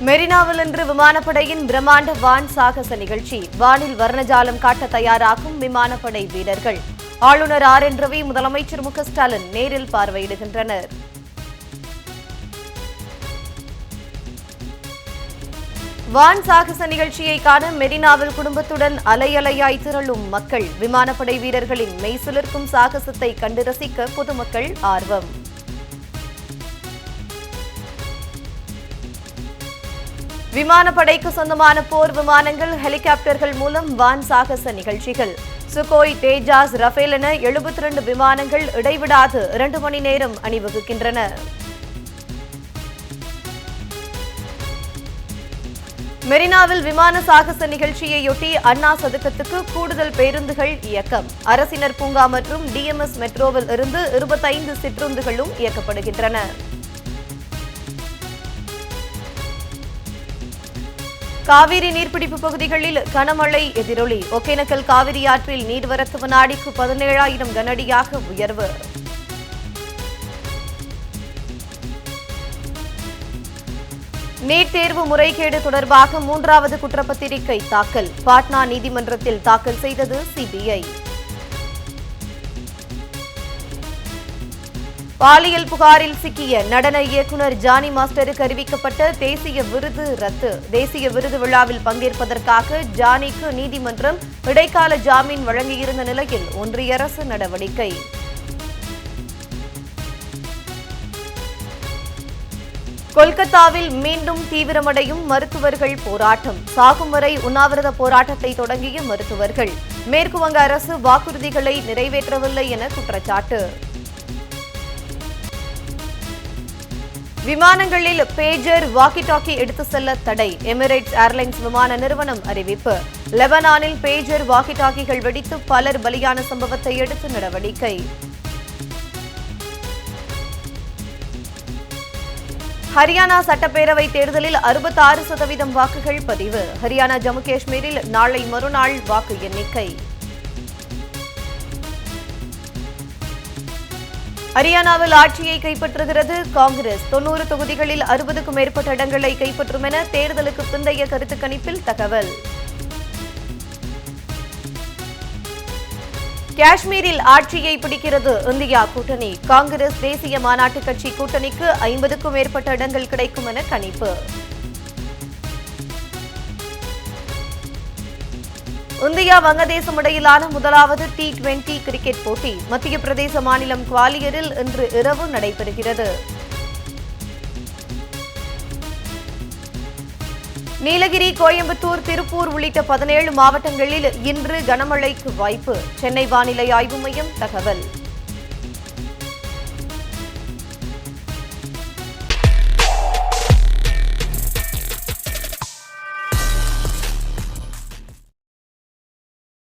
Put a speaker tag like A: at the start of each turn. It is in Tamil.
A: மெரினாவில் இன்று விமானப்படையின் பிரம்மாண்ட வான் சாகச நிகழ்ச்சி. வானில் வர்ணஜாலம் காட்ட தயாராகும் விமானப்படை வீரர்கள். ஆளுநர் ஆர். என். ரவி முதலமைச்சர் மு. ஸ்டாலின் நேரில் பார்வையிடுகின்றனர். வான் சாகச நிகழ்ச்சியை காண மெரினாவில் குடும்பத்துடன் அலையலையாய் திரளும் மக்கள். விமானப்படை வீரர்களின் மெய்சிலிருக்கும் சாகசத்தை கண்டு ரசிக்க பொதுமக்கள் ஆர்வம். விமானப்படைக்கு சொந்தமான போர் விமானங்கள் ஹெலிகாப்டர்கள் மூலம் வான் சாகச நிகழ்ச்சிகள். சுகோய் தேஜாஸ் ரஃபேல் என எழுபத்தி ரெண்டு விமானங்கள் இடைவிடாது இரண்டு மணி நேரம் அணிவகுக்கின்றன. மெரினாவில் விமான சாகச நிகழ்ச்சியையொட்டி அண்ணா சதுக்கத்துக்கு கூடுதல் பேருந்துகள் இயக்கம். அரசினர் பூங்கா மற்றும் டிஎம்எஸ் மெட்ரோவில் இருந்து இருபத்தைந்து சிற்றுந்துகளும் இயக்கப்படுகின்றன. காவிரி நீர்பிடிப்பு பகுதிகளில் கனமழை எதிரொலி. ஒகேனக்கல் காவிரி ஆற்றில் நீர்வரத்து வினாடிக்கு பதினேழாயிரம் கனஅடியாக உயர்வு. நீட் தேர்வு முறைகேடு தொடர்பாக மூன்றாவது குற்றப்பத்திரிகை தாக்கல். பாட்னா நீதிமன்றத்தில் தாக்கல் செய்தது சிபிஐ. பாலியல் புகாரில் சிக்கிய நடன இயக்குனர் ஜானி மாஸ்டருக்கு அறிவிக்கப்பட்ட தேசிய விருது ரத்து. தேசிய விருது விழாவில் பங்கேற்பதற்காக ஜானிக்கு நீதிமன்றம் இடைக்கால ஜாமீன் வழங்கியிருந்த நிலையில் ஒன்றிய அரசு நடவடிக்கை. கொல்கத்தாவில் மீண்டும் தீவிரமடையும் மருத்துவர்கள் போராட்டம். சாகும் வரை உண்ணாவிரத போராட்டத்தை தொடங்கிய மருத்துவர்கள். மேற்கு வங்க அரசு வாக்குறுதிகளை நிறைவேற்றவில்லை என குற்றச்சாட்டு. விமானங்களில் பேஜர் வாக்கி டாக்கி எடுத்து செல்ல தடை. எமிரேட்ஸ் ஏர்லைன்ஸ் விமான நிறுவனம் அறிவிப்பு. லெபனானில் பேஜர் வாக்கி டாக்கிகள் வெடித்து பலர் பலியான சம்பவத்தை எடுத்து நடவடிக்கை. ஹரியானா சட்டப்பேரவை தேர்தலில் அறுபத்தாறு சதவீதம் வாக்குகள் பதிவு. ஹரியானா ஜம்மு காஷ்மீரில் நாளை மறுநாள் வாக்கு எண்ணிக்கை. ஹரியானாவில் ஆட்சியை கைப்பற்றுகிறது காங்கிரஸ். தொன்னூறு தொகுதிகளில் அறுபதுக்கும் மேற்பட்ட இடங்களை கைப்பற்றும் என தேர்தலுக்கு பிந்தைய கருத்து கணிப்பில் தகவல். காஷ்மீரில் ஆட்சியை பிடிக்கிறது இந்தியா கூட்டணி. காங்கிரஸ் தேசிய மாநாட்டு கட்சி கூட்டணிக்கு ஐம்பதுக்கும் மேற்பட்ட இடங்கள் கிடைக்கும் என கணிப்பு. இந்தியா வங்கதேசம் இடையிலான முதலாவது டி டுவெண்டி கிரிக்கெட் போட்டி. மத்திய பிரதேச மாநிலம் குவாலியரில் இன்று இரவு நடைபெறுகிறது. நீலகிரி கோயம்புத்தூர் திருப்பூர் உள்ளிட்ட பதினேழு மாவட்டங்களில் இன்று கனமழைக்கு வாய்ப்பு. சென்னை வானிலை ஆய்வு மையம் தகவல்.